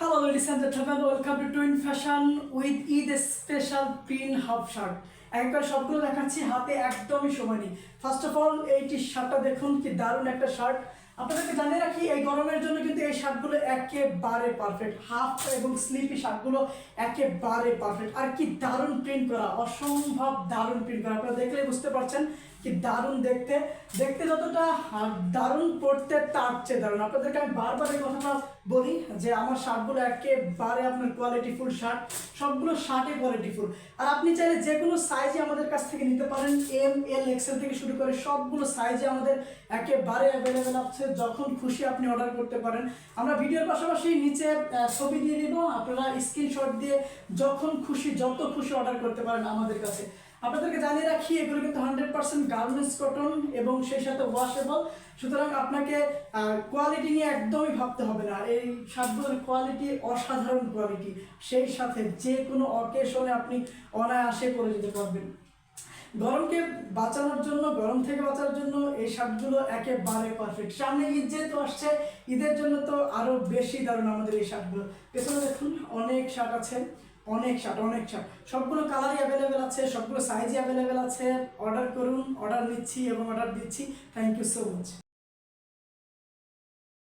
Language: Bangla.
Hello ladies and gentlemen, welcome to Twin Fashion with Eid Special pin Half Shirt. একবার সবগুলো দেখাচ্ছি হাতে একদমই সময় নেই ফার্স্ট অফ অল এই টি শার্টটা দেখুন কি দারুণ একটা শার্ট আপনাদেরকে জানিয়ে রাখি, এই গরমের জন্য কিন্তু এই শার্টগুলো একেবারে পারফেক্ট হাফ এবং স্লিপি শার্টগুলো একেবারে পারফেক্ট আর কি দারুণ প্রিন্ট করা, অসম্ভব দারুণ প্রিন্ট করা। আপনারা দেখলেই বুঝতে পারছেন কি দারুণ দেখতে। দেখতে যতটা দারুণ পড়তে তার চেয়ে দারুণ। আপনাদেরকে আমি বারবার এই কথাটা বলি যে আমার শার্টগুলো একেবারে আপনার কোয়ালিটি ফুল শার্ট সবগুলো শার্টে কোয়ালিটি ফুল আর আপনি চাইলে যে কোনো সাইজে আমাদের কাছ থেকে নিতে পারেন। এম এল এক্সেল থেকে শুরু করে সবগুলো সাইজে আমাদের একেবারে অ্যাভেলেবেল আছে। যখন খুশি আপনি অর্ডার করতে পারেন। আমরা ভিডিওর পাশাপাশি নিচে ছবি দিয়ে দিব। আপনারা স্ক্রিনশট দিয়ে যখন খুশি, যত খুশি অর্ডার করতে পারেন আমাদের কাছে। আপনাদেরকে জানিয়ে রাখি, এগুলো কিন্তু হান্ড্রেড পার্সেন্ট গার্মেন্টস কটন এবং সেই সাথে ওয়াশেবল সুতরাং আপনাকে কোয়ালিটি নিয়ে একদমই ভাবতে হবে না। এই শার্টগুলোর কোয়ালিটি অসাধারণ কোয়ালিটি সেই সাথে যে কোনো অকেশনে আপনি অনায়াসে করে যেতে পারবেন। গরমকে বাঁচানোর জন্য, গরম থেকে বাঁচার জন্য এই শার্টগুলো একেবারে পারফেক্ট সামনে ঈদ যেহেতু আসছে, ঈদের জন্য তো আরও বেশি দারুণ আমাদের এই শার্টগুলো পেছনে দেখুন, অনেক শার্ট আছে, অনেক শার্ট অনেক শার্ট সবগুলো কালারই অ্যাভেলেবেল আছে, সবগুলো সাইজই অ্যাভেলেবেল আছে। অর্ডার করুন অর্ডার নিচ্ছি এবং অর্ডার দিচ্ছি। Thank you so much